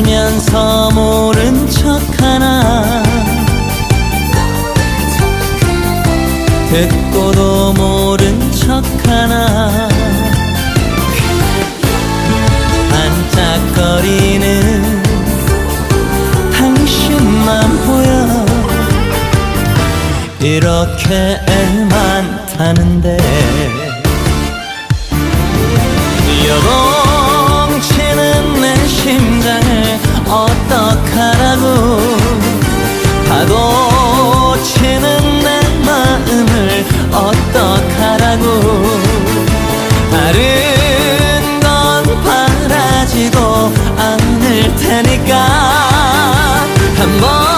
알면서 모른 척 하나. 듣고도 모른 척 하나. 반짝거리는 당신만 보여. 이렇게 애만 타는데 어떡하라고 파도 치는 내 마음을 어떡하라고. 다른 건 바라지도 않을 테니까. 한번